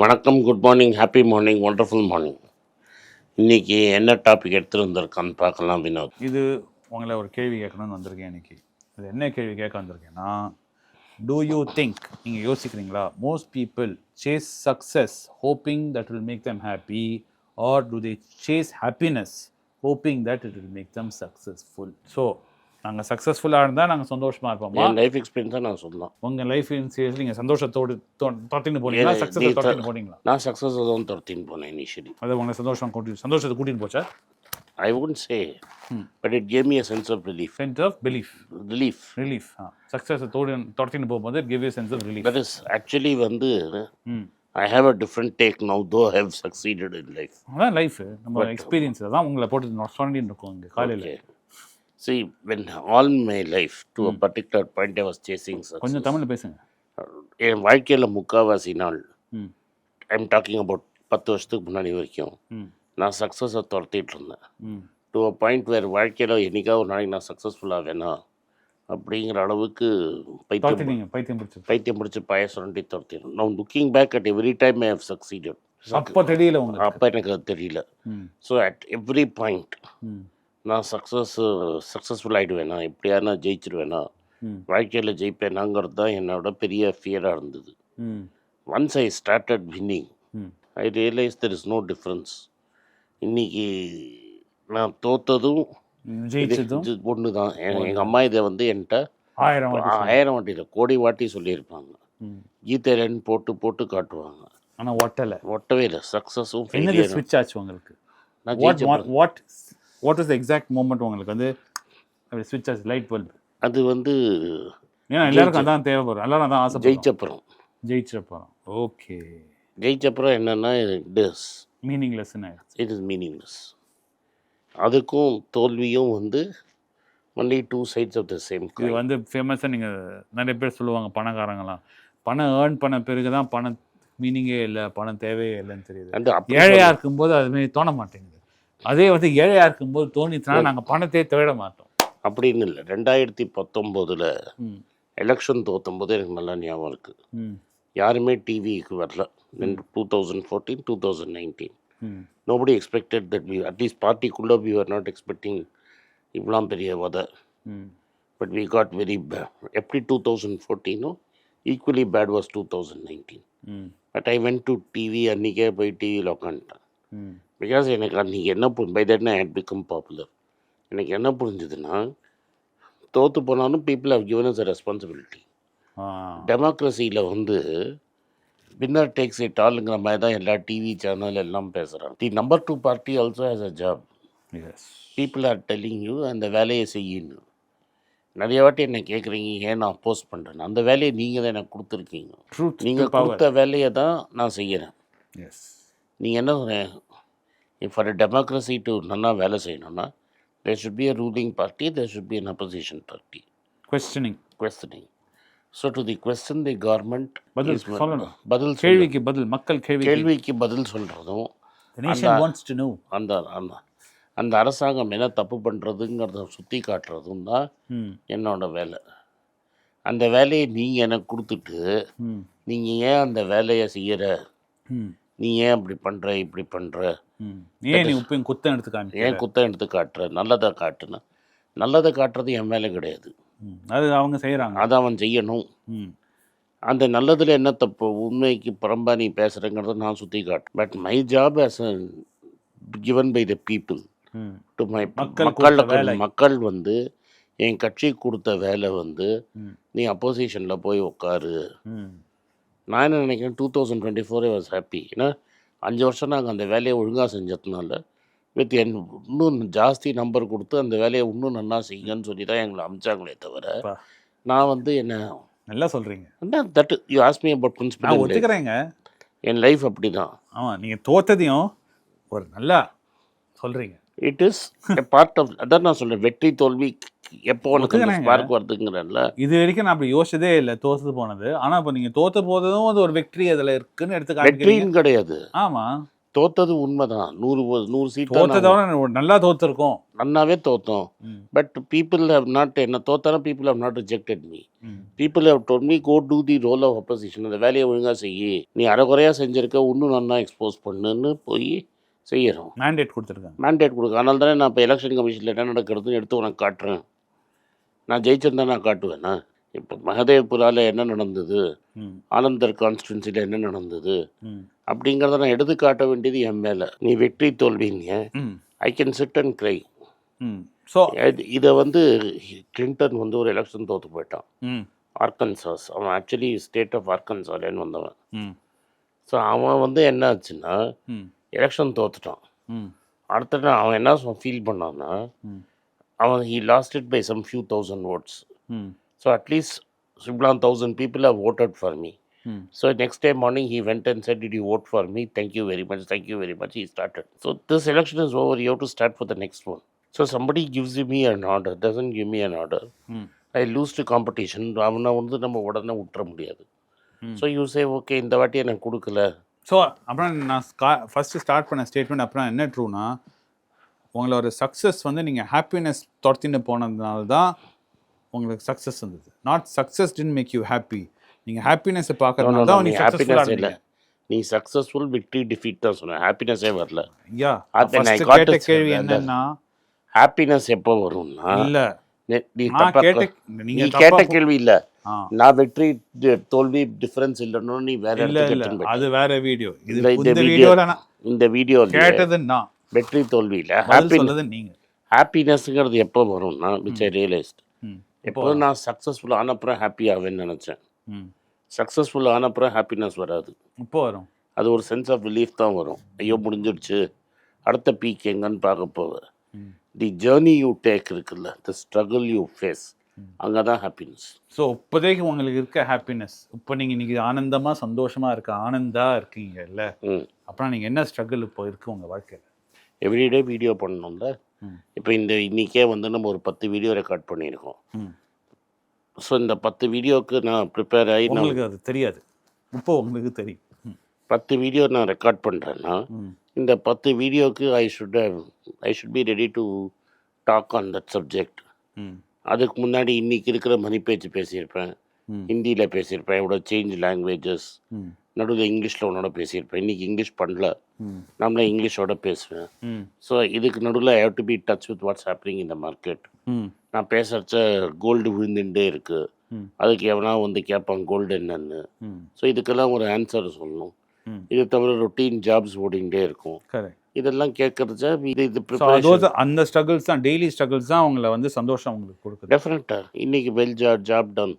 வணக்கம் good morning happy morning wonderful morning இன்னைக்கு என்ன டாபிக் எடுத்துகிட்டு வந்திருக்கான்னு பார்க்கலாம் வினோத். இது உங்களை ஒரு கேள்வி கேட்கணும்னு வந்திருக்கேன் இன்னைக்கு. அது என்ன கேள்வி கேட்க வந்திருக்கேன்னா டூ யூ திங்க் நீங்கள் யோசிக்கிறீங்களா most people chase success hoping that will make them happy or do they chase happiness hoping that it will make them successful so நாங்கள் சக்ஸஸ்ஃபுல்லாக இருந்தால் நாங்கள் சந்தோஷமாக இருப்போமா என் லைஃப் எக்ஸ்பீரியன்ஸாக நான் சொல்லலாம். உங்கள் லைஃப் இன்சூரன்ஸ் நீங்கள் சந்தோஷத்தோடு தொட்டின்னு போனீங்களா? சக்ஸஸ் தொட்டின்னு போனீங்களா? நான் சக்ஸஸ் தான் துரத்தின்னு போனேன் இனிஷியலி அதை உங்களை சந்தோஷம் கூட்டி சந்தோஷத்தை கூட்டின்னு போச்சா? I would say but it came a sense of relief sent of belief relief relief success தோடு துரத்தின்னு போகும்போது give you sense of relief that is actually வந்து I have a different take now though have succeeded in life அதான் life நம்ம experience தான் உங்களை போட்டு சொல்லிட்டு இருக்கோம் இங்கே காலையில். When all my life, to a particular point, I was chasing success. கொஞ்சம் தமிழ்ல பேசுங்க. என் வாழ்க்கையில் முக்காவாசி நாள் ம். ஐம் டாக்கிங் அபவுட் பத்து வருஷத்துக்கு முன்னாடி வரைக்கும் ம். நான் சக்ஸஸை துரத்திட்டு இருந்தேன். ம். டு அ பாயிண்ட் வேறு வாழ்க்கையில் என்னைக்கா ஒரு நாளைக்கு நான் சக்ஸஸ்ஃபுல்லாக வேணாம் அப்படிங்கிற அளவுக்கு பைத்தியம் பைத்தியம் பிடிச்சி. பைத்தியம் பிடிச்சி பாய சுரண்டி துரத்திடும் நான் looking back at every time I have succeeded அப்போ தெரியல அப்போ எனக்கு அது தெரியல. ம். ஸோ அட் எவ்ரி பாயிண்ட் ம். நான் சக்ஸஸ் சக்ஸஸ்ஃபுல் ஆகிடுவேனா எப்படியா நான் ஜெயிச்சிருவேனா வாழ்க்கையில் ஜெயிப்பேனாங்கிறது தான் என்னோட பெரிய ஃபியராக இருந்தது. Once I started winning I realise there is no difference இன்னைக்கு நான் தோத்ததும் ஒன்று தான் எங்கள் அம்மா இதை வந்து என்கிட்ட ஆயிரம் வாட்டி. ஆயிரம் வாட்டியில் கோடி வாட்டி சொல்லியிருப்பாங்க. கீதைரன் போட்டு போட்டு காட்டுவாங்க. ஆனா ஒட்டலை. ஒட்டவே இல்லை சக்ஸஸும் ஸ்விட்ச் ஆச்சு உங்களுக்கு? நான் what what is exact moment உங்களுக்கு வந்து ஸ்விட்ச் ஆச்சு லைட் பல்ப் அது வந்து ஏன்னா எல்லாருக்கும் அதான் தேவைப்படும். எல்லாரும் அதான் ஆசைப்படுறோம். ஜெயிச்சப்புறம். ஜெயிச்சிட போகிறோம் ஓகே ஜெயிச்சப்புறம் என்னென்னா டஸ் மீனிங்லெஸ்ன்னு ஆயிடுச்சு. இட் இஸ் மீனிங்லெஸ் அதுக்கும் தோல்வியும் வந்து only two sides of the same இது வந்து ஃபேமஸாக நீங்கள் நிறைய பேர் சொல்லுவாங்க பணக்காரங்களாம். பணம் ஏர்ன் பண்ண பிறகு தான் பணம் மீனிங்கே இல்லை பணம் தேவையே இல்லைன்னு தெரியுது. அந்த அப்படி ஏழையா இருக்கும்போது அதுமாரி தோண மாட்டேங்குது. அதே வந்து ஏழையா இருக்கும்போது தோணிச்சுன்னா நாங்கள் பணத்தையே தேட மாட்டோம். அப்படின்னு இல்லை. ரெண்டாயிரத்தி பத்தொம்போதில் எலெக்ஷன் தோற்றும்போது எனக்கு நல்லா ஞாபகம் இருக்குது ம். யாருமே டிவிக்கு வரல. Two thousand fourteen two thousand nineteen nobody expected that we at least பார்ட்டிக்குள்ளே we are not expecting இவ்வளோ பெரிய வதை. But we got very bad எப்படி two thousand ஃபோர்டீனோ equally bad was two thousand nineteen but I went to TV அன்றைக்கே போய் டிவியில் உட்காந்துட்டேன் because எனக்கு அன்றைக்கி என்ன புரி by that I hate become popular எனக்கு என்ன புரிஞ்சுதுன்னா தோற்று போனாலும் people have given us a responsibility டெமோக்ரஸியில் வந்து வின்னர் டேக்ஸ் இட் ஆளுங்கிற மாதிரி தான் எல்லா டிவி சேனல் எல்லாம் பேசுகிறாங்க the number two party also has a job people are telling you அந்த வேலையை செய்யணும் நிறைய வாட்டி என்ன கேட்குறீங்க ஏன் நான் அப்போஸ் பண்ணுறேன் அந்த வேலையை நீங்கள் தான் எனக்கு கொடுத்துருக்கீங்க. நீங்கள் கொடுத்த வேலையை தான் நான் செய்கிறேன் நீங்கள் என்ன ஃபார் டெமோக்ரஸி டு நல்லா வேலை செய்யணும்னா there should be a ruling party there should be an opposition party questioning questioning. So to the question the government பதில் சொல்லணும். பதில் கேள்விக்கு பதில் மக்கள் கேள்வி கேள்விக்கு பதில் சொல்கிறதும் The nation wants to know. அந்த அந்த அந்த அரசாங்கம் என்ன தப்பு பண்ணுறதுங்கிறத சுற்றி காட்டுறதும் தான் என்னோட வேலை அந்த வேலையை நீங்கள் எனக்கு கொடுத்துட்டு நீங்கள் ஏன் அந்த வேலையை செய்கிற நீ ஏன் அப்படி பண்ணுற இப்படி பண்ணுற ஏன் நீ குத்தம் எடுத்து காமி ஏன் குத்தம் எடுத்து காட்டுற? நல்லதை காட்டுன. நல்லதை காட்டுறது என் வேலை கிடையாது. அது அவங்க செய்கிறாங்க அதை அவன் செய்யணும். அந்த நல்லதில் என்ன தப்பு? உண்மைக்கு புறம்பா நீ பேசுகிறேங்கிறத நான் சுற்றி காட்டு but my job as a given by the people to my மக்கள் மக்கள் வந்து என் கட்சி கொடுத்த வேலை வந்து நீ அப்போசிஷனில் போய் உட்காரு நான் என்ன நினைக்கிறேன் two thousand twenty four was happy ஏன்னா அஞ்சு வருஷம் நாங்கள் அந்த வேலையை ஒழுங்காக செஞ்சதுனால வித் என் இன்னும் ஜாஸ்தி நம்பர் கொடுத்து அந்த வேலையை இன்னும் நல்லா செய்யுங்கன்னு சொல்லி தான் எங்களை அமிச்சாங்களே தவிர. நான் வந்து என்ன நல்லா சொல்கிறீங்க என்ன that you ask me about நான் பிரின்சிபல் ஒத்துக்கிறேங்க. என் லைஃப் அப்படி தான் ஆமாம் நீங்கள் தோத்ததையும் ஒரு நல்லா சொல்கிறீங்க இட் இஸ் பார்ட் ஆஃப் அதான் நான் சொல்றேன் வெற்றி தோல்வி எப்போ உனக்கு. ஸ்பார்க் வருதுங்கிறல்ல இது வரைக்கும் நான் அப்படி யோசிச்சதே இல்லை தோத்து போனது. ஆனால் இப்போ நீங்கள் தோத்து போனதும் அது ஒரு வெற்றி அதில் இருக்குன்னு எடுத்து வெற்றின்னு கிடையாது. ஆமாம் தோத்தது உண்மைதான். நூறு நூறு சீட் தோத்ததோட நல்லா தோத்துருக்கோம். நன்னாவே தோத்தோம். பட் பீப்புள் ஹவ் நாட் என்ன தோத்தாலும் people have not rejected me ம். People have told me go to the role of opposition அந்த வேலையை ஒழுங்காக செய்யி நீ அரைக்குறையாக செஞ்சிருக்க இன்னும் நல்லா எக்ஸ்போஸ் பண்ணுன்னு போய் செய்யறோம் மேண்டேட் கொடுத்துருக்காங்க மேண்டேட் கொடுக்க அதனால தானே நான் இப்போ எலெக்ஷன் கமிஷனில் என்ன நடக்கிறதுன்னு எடுத்து உனக்கு காட்டுறேன் நான் ஜெயிச்சிருந்தா நான் காட்டுவேனா இப்போ மகதேவ்புராவில் என்ன நடந்தது. ஆனந்தர் கான்ஸ்டிடுவன்சியில் என்ன நடந்தது. அப்படிங்கிறத நான் எடுத்து காட்ட வேண்டியது என் மேலே நீ வெற்றி தோல்விங்க. I can sit and cry. So இதை வந்து கிளின்டன் வந்து ஒரு எலெக்ஷன் தோற்று போயிட்டான். ஆர்கன்சாஸ் அவன் ஆக்சுவலி ஸ்டேட் ஆஃப் ஆர்கன்சாலேன்னு வந்தவன். ஸோ அவன் வந்து என்ன ஆச்சுன்னா. எலெக்ஷன் தோத்துட்டான் ம். அடுத்த அவன் என்ன ஃபீல் பண்ணான்னா ம். அவன் he lost it by some few thousand votes hmm. So at least சிம்லான் thousand people have voted for me hmm. So next day morning he went and said, Did you vote for me? Thank you very much. Thank you very much. He started. So this election is over. You have to start for the next one. So somebody gives me an order, doesn't give me an order. ம். I lose to competition. அவனை வந்து நம்ம உடனே விட்டுற முடியாது ம். So you say okay இந்த வாட்டி எனக்கு கொடுக்கல ஸோ அப்புறம் நான் ஃபஸ்ட்டு ஸ்டார்ட் பண்ண ஸ்டேட்மெண்ட் அப்புறம் என்ன ட்ரூனா உங்களோட சக்ஸஸ் வந்து நீங்கள் ஹாப்பினஸ் துரத்தின்னு போனதுனால தான் உங்களுக்கு சக்ஸஸ் வந்தது. Not success then make you happy நீங்கள் ஹாப்பினஸை பார்க்கறதுனால தான் நீ நீங்கள் ஹாப்பினஸ் இல்லை. நீ சக்ஸஸ்ஃபுல் விக்ட்ரி டிஃபீட் தான் சொன்னேன் ஹாப்பினஸே வரல. யா அது நான் ஃபஸ்ட்டு காட்டு கேள்வி என்னன்னா ஹாப்பினஸ் எப்போ வரும்னா இல்லை. நெ- கேட்ட கேள்வி இல்லை. நான் வெற்றி தோல்வி டிஃபரன்ஸ் இல்லைன்னு நீ வேற. அது வேற வீடியோ. இந்த நான் இந்த வீடியோ கேட்டது நான். வெற்றி தோல்வியில் பதில் ஹாப்பி சொல்லது நீங்க. ஹாப்பினஸ்ங்கிறது எப்போ வரும்னா விச் ஐ ரியலைஸ்ட். எப்போ நான் சக்ஸஸ்ஃபுல் ஆனப்புறம் ஹாப்பி ஆவேன்னு நினச்சேன். சக்ஸஸ்ஃபுல் ஆனப்புறம் ஹாப்பினஸ் வராது. இப்போ வரும். அது ஒரு சென்ஸ் ஆஃப் ரிலீஃப் தான் வரும். ஐயோ முடிஞ்சிடுச்சு. அடுத்த பீக் எங்கன்னு பார்க்க போவேன். தி ஜேர்னி யூ டேக் இருக்குல்ல த ஸ்ட்ரகிள் யூ ஃபேஸ் அங்கே தான் ஹாப்பினஸ் ஸோ இப்போதைக்கு உங்களுக்கு இருக்க ஹாப்பினஸ் இப்போ நீங்கள் இன்னைக்கு ஆனந்தமாக சந்தோஷமாக இருக்க ஆனந்தா இருக்கீங்கல்ல ம். அப்புறம் நீங்கள் என்ன ஸ்ட்ரகிள் இப்போ இருக்கு உங்கள் வாழ்க்கையில்? எவ்ரிடே வீடியோ பண்ணணும்ல. இப்போ இந்த இன்னிக்கே வந்து நம்ம ஒரு பத்து வீடியோ ரெக்கார்ட் பண்ணியிருக்கோம். ஸோ இந்த பத்து வீடியோவுக்கு நான் ப்ரிப்பேர் ஆகி உங்களுக்கு அது தெரியாது. இப்போ உங்களுக்கு தெரியும். பத்து வீடியோ நான் ரெக்கார்ட் பண்ணுறேன்னா. இந்த பத்து வீடியோக்கு I should I should be ready to talk on that subject. அதுக்கு முன்னாடி இன்னைக்கு இருக்கிற மணிப்பேச்சு பேசியிருப்பேன். ஹிந்தியில் பேசியிருப்பேன் இவ்வளோ சேஞ்ச் லாங்குவேஜஸ். நடுவில் இங்கிலீஷில் உன்னோட பேசியிருப்பேன் இன்னைக்கு இங்கிலீஷ் பண்ணல. நம்மளே இங்கிலீஷோட பேசுவேன். ஸோ இதுக்கு நடுவில் I have to be touch with what's happening இந்த மார்க்கெட். நான் பேசுகிறச்ச கோல்டு விழுந்துட்டே இருக்குது ம். அதுக்கு எவனா வந்து கேட்பான் கோல்டு என்னன்னு. ஸோ இதுக்கெல்லாம் ஒரு ஆன்சர் சொல்லணும். இது தவிர ரொட்டீன் ஜாப்ஸ் ஓடிக்கிட்டே இருக்கும். இதெல்லாம் கேட்கறச்ச இது இது ஸோ அந்த ஸ்ட்ரகிள்ஸ் தான் டெய்லி ஸ்ட்ரகிள்ஸ் தான் உங்களை வந்து சந்தோஷம் உங்களுக்கு கொடுக்குது. டெஃபினட்டாக இன்னைக்கு well job job done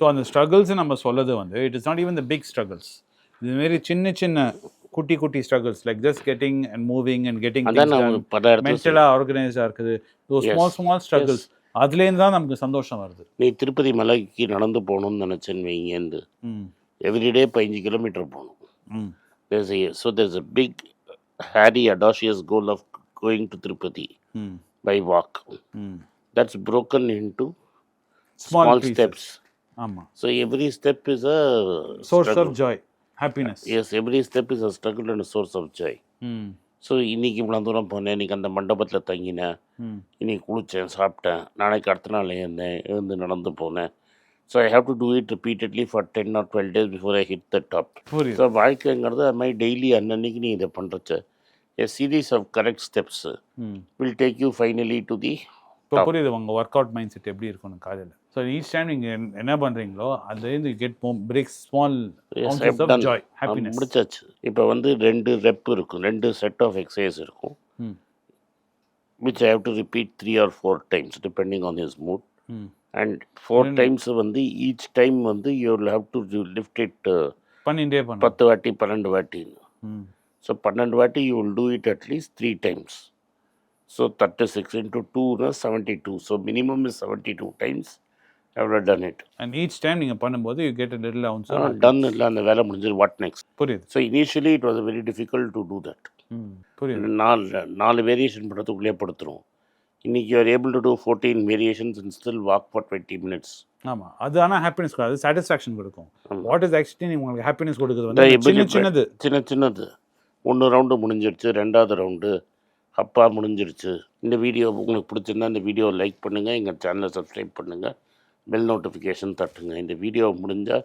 so அந்த ஸ்ட்ரகிள்ஸ் நம்ம சொல்லது வந்து it is not even the big struggles இதுமாரி சின்ன சின்ன குட்டி குட்டி struggles like just getting and moving and getting. மென்டலாக ஆர்கனைஸ்டாக இருக்குது. Yes. ஸ்மால் ஸ்மால் ஸ்ட்ரகிள்ஸ் அதுலேருந்து தான் நமக்கு சந்தோஷம் வருது. நீ திருப்பதி மலைக்கு நடந்து போகணும்னு நினச்சேன்னு வைங்கேந்து ம். எவ்ரிடே பதினஞ்சு கிலோமீட்டர் போகணும். ம் there's a so there's a big hairy audacious goal of going to Tirupati ம் by walk ம் that's broken into small steps steps ஆமாம் so every step is a source struggle. Of joy happiness yes every step is a struggle and a source of joy ம் so இன்னைக்கு இவ்வளோ தூரம் போனேன் இன்னைக்கு அந்த மண்டபத்தில் தங்கினேன் ம் இன்னைக்கு குளித்தேன் சாப்பிட்டேன் நாளைக்கு அடுத்த நாள் எழுந்தேன் எழுந்து நடந்து போனேன் so I have to do it repeatedly for ten or twelve days before I hit the top so வாழ்க்கைங்கிறது அது மாதிரி டெய்லி அன்னன்னைக்கு நீ இதை பண்ணுறச்ச a series of correct steps will take you finally to the இப்போ புரியுது உங்கள் ஒர்க் அவுட் மைண்ட் செட் எப்படி இருக்கணும் காலையில். ஸோ ஈச் டைம் நீங்கள் என்ன பண்ணுறீங்களோ அதுலேருந்து get break small joy happiness முடிச்சாச்சு. இப்போ வந்து ரெண்டு ரெப் இருக்கும். ரெண்டு செட் ஆஃப் எக்ஸசைஸ் இருக்கும். Which I have to repeat three or four times depending on his mood and four times வந்து ஈச் டைம் வந்து you will have to lift it பண்ண பத்து வாட்டி பன்னெண்டு வாட்டி. ம். ஸோ பன்னெண்டு வாட்டி you will do it at least three times so thirty six into டூனா seventy two so minimum is seventy two times எவ்வளோ done it and each time நீங்கள் பண்ணும்போது you get little ounce done இல்லை அந்த வேலை முடிஞ்சது வாட் நெக்ஸ்ட் புரியுது. So initially it was very difficult to do that புரியுது. நாலு நாலு வேரியேஷன் பண்ணுறதுக்குள்ளே படுத்துரும் இன்னைக்கு you are able to do fourteen variations and still walk for twenty minutes ஆமாம் அது ஆனால் ஹாப்பினஸ் அது சாட்டிஸ்ஃபேக்ஷன் கொடுக்கும். வாட் இஸ் ஆக்சுவலி உங்களுக்கு ஹாப்பினஸ் கொடுக்குது வந்து சின்னது. சின்ன சின்னது. ஒன்று ரவுண்டு முடிஞ்சிருச்சு ரெண்டாவது ரவுண்டு அப்பா முடிஞ்சிருச்சு. இந்த வீடியோ உங்களுக்கு பிடிச்சிருந்தா இந்த வீடியோ லைக் பண்ணுங்கள் எங்கள் சேனலை சப்ஸ்கிரைப் பண்ணுங்கள் பெல் நோட்டிஃபிகேஷன் தட்டுங்க. இந்த வீடியோ முடிஞ்சால்